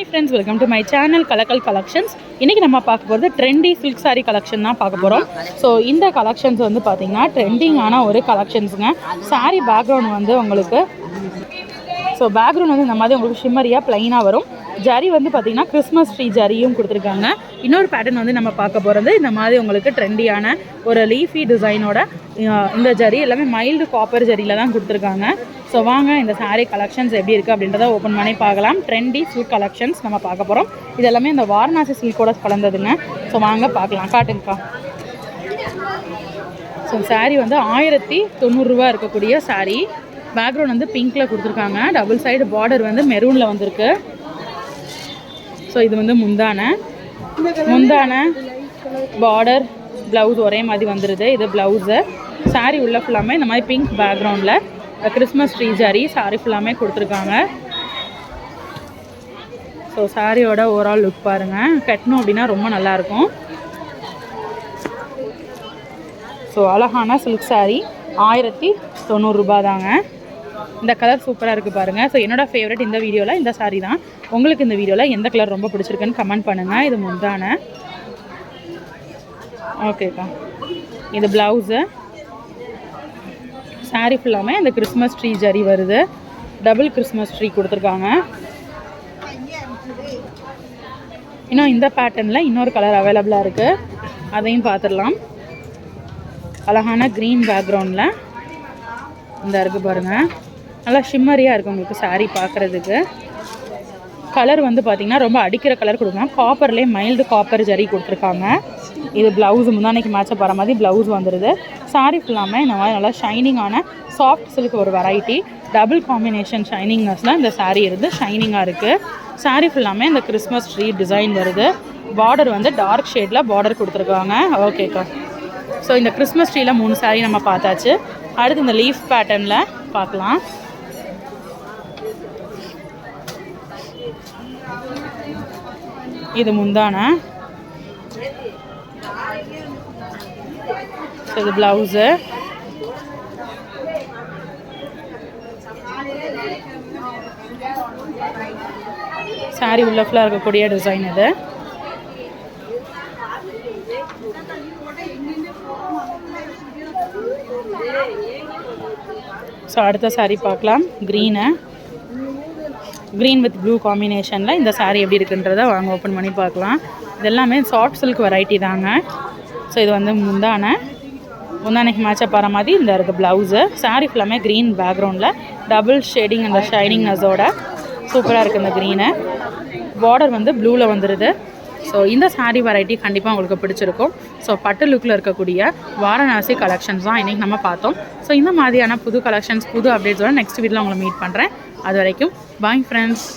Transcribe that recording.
Hi friends welcome to my channel Kalakkal collections இன்றைக்கி நம்ம பார்க்க போகிறது ட்ரெண்டி சில்க் சாரீ கலெக்ஷன் தான் பார்க்க போகிறோம் ஸோ இந்த கலெக்ஷன்ஸ் வந்து பார்த்திங்கன்னா ட்ரெண்டிங்கான ஒரு கலெக்ஷன்ஸுங்க saree பேக்ரவுண்ட் வந்து உங்களுக்கு ஸோ பேக்ரவுண்ட் வந்து இந்த மாதிரி உங்களுக்கு ஷிம்மரியாக ப்ளைனாக வரும். ஜரி வந்து பார்த்திங்கன்னா கிறிஸ்மஸ் ட்ரீ ஜரியும் கொடுத்துருக்காங்க. இன்னொரு பேட்டர்ன் வந்து நம்ம பார்க்க போகிறது இந்த மாதிரி உங்களுக்கு ட்ரெண்டியான ஒரு லீஃபி டிசைனோட இந்த ஜரி எல்லாமே மைல்டு காப்பர் ஜரியில் தான் கொடுத்துருக்காங்க. ஸோ வாங்க இந்த சாரீ கலெக்ஷன்ஸ் எப்படி இருக்குது அப்படின்றத ஓப்பன் பண்ணி பார்க்கலாம். ட்ரெண்டி சூட் கலெக்ஷன்ஸ் நம்ம பார்க்க போகிறோம் இது எல்லாமே இந்த வாரணாசி சில்கோட கலந்ததுங்க. ஸோ வாங்க பார்க்கலாம். காட்டுங்கக்கா. ஸோ சாரீ வந்து ஆயிரத்தி தொண்ணூறுரூவா இருக்கக்கூடிய சாரீ பேக்ரவுண்ட் வந்து பிங்க்கில் கொடுத்துருக்காங்க. டபுள் சைடு பார்டர் வந்து மெரூனில் வந்திருக்கு. ஸோ இது வந்து முந்தான. முந்தான பார்டர் ப்ளவுஸ் ஒரே மாதிரி வந்துடுது இது ப்ளவுஸு saree உள்ள ஃபுல்லாமே இந்த மாதிரி பிங்க் பேக்ரவுண்டில் கிறிஸ்மஸ் ட்ரீ ஜாரி சாரி ஃபுல்லாமே கொடுத்துருக்காங்க. ஸோ சாரியோட ஓவரால் லுக் பாருங்கள் கட்டணும் அப்படின்னா ரொம்ப நல்லாயிருக்கும். ஸோ அழகான சில்க் saree ஆயிரத்தி தொண்ணூறுரூபா தாங்க. இந்த கலர் சூப்பராக இருக்குது பாருங்கள் ஸோ என்னோட ஃபேவரட் இந்த வீடியோவில் இந்த சாரீ தான். உங்களுக்கு இந்த வீடியோவில் எந்த கலர் ரொம்ப பிடிச்சிருக்குன்னு கமெண்ட் பண்ணுங்கள் இது முந்தான. ஓகேக்கா இது ப்ளவுஸு சாரீ ஃபுல்லாமே இந்த கிறிஸ்மஸ் ட்ரீ ஜரி வருது. டபுள் கிறிஸ்மஸ் ட்ரீ கொடுத்துருக்காங்க. இன்னும் இந்த பேட்டர்னில் இன்னொரு கலர் அவைலபிளாக இருக்குது அதையும் பார்த்துடலாம் அழகான க்ரீன் பேக்ரவுண்டில் இந்த இருக்குது பாருங்கள் நல்லா ஷிம்மரியாக இருக்கும் உங்களுக்கு சாரீ பார்க்குறதுக்கு. கலர் வந்து பார்த்திங்கன்னா ரொம்ப அடிக்கிற கலர் கொடுங்க காப்பர்லேயே மைல்டு காப்பர் ஜரி கொடுத்துருக்காங்க. இது ப்ளவுஸ் முந்தானைக்கு மேட்சப் வர மாதிரி ப்ளவுஸ் வந்துடுது saree ஃபுல்லாமே இந்த மாதிரி நல்லா ஷைனிங்கான சாஃப்ட் சில்க் ஒரு வெரைட்டி டபுள் காம்பினேஷன் ஷைனிங்னஸில் இந்த சாரீ இருந்து ஷைனிங்காக இருக்குது saree ஃபுல்லாமே இந்த கிறிஸ்மஸ் ட்ரீ டிசைன் வருது. பார்டர் வந்து டார்க் ஷேடில் பார்டர் கொடுத்துருக்காங்க. ஓகேக்கா ஸோ இந்த கிறிஸ்மஸ் ட்ரீயில் மூணு சாரீ நம்ம பார்த்தாச்சு. அடுத்து இந்த லீஃப் பேட்டர்னில் பார்க்கலாம். இது முந்தான? ஸோ இது ப்ளவுஸு சாரி உள்ள ஃபுல்லாக இருக்கக்கூடிய டிசைன் இது. ஸோ அடுத்த சாரி பார்க்கலாம். க்ரீனு க்ரீன் வித் ப்ளூ காம்பினேஷனில் இந்த சாரீ எப்படி இருக்குன்றதை வாங்க ஓப்பன் பண்ணி பார்க்கலாம். இது எல்லாமே சாஃப்ட் சில்க் வெரைட்டி தாங்க. ஸோ இது வந்து முந்தான. முந்தானைக்கு மேட்சப் வர மாதிரி இந்த இருக்குது ப்ளவுஸு சாரீ ஃபுல்லாமே க்ரீன் பேக்ரவுண்டில் டபுள் ஷேடிங் அந்த ஷைனிங்னஸோட சூப்பராக இருக்குது இந்த க்ரீனு பார்டர் வந்து ப்ளூவில் வந்துடுது ஸோ இந்த சாரீ வெரைட்டி கண்டிப்பாக உங்களுக்கு பிடிச்சிருக்கும். ஸோ பட்டு லுக்கில் இருக்கக்கூடிய வாரணாசி கலெக்ஷன்ஸ் தான் இன்றைக்கி நம்ம பார்த்தோம். ஸோ இந்த மாதிரியான புது கலெக்ஷன்ஸ் புது அப்டேட்ஸோட நெக்ஸ்ட் வீடியோவில் உங்களை மீட் பண்ணுறேன் அது வரைக்கும் பாய் ஃப்ரெண்ட்ஸ்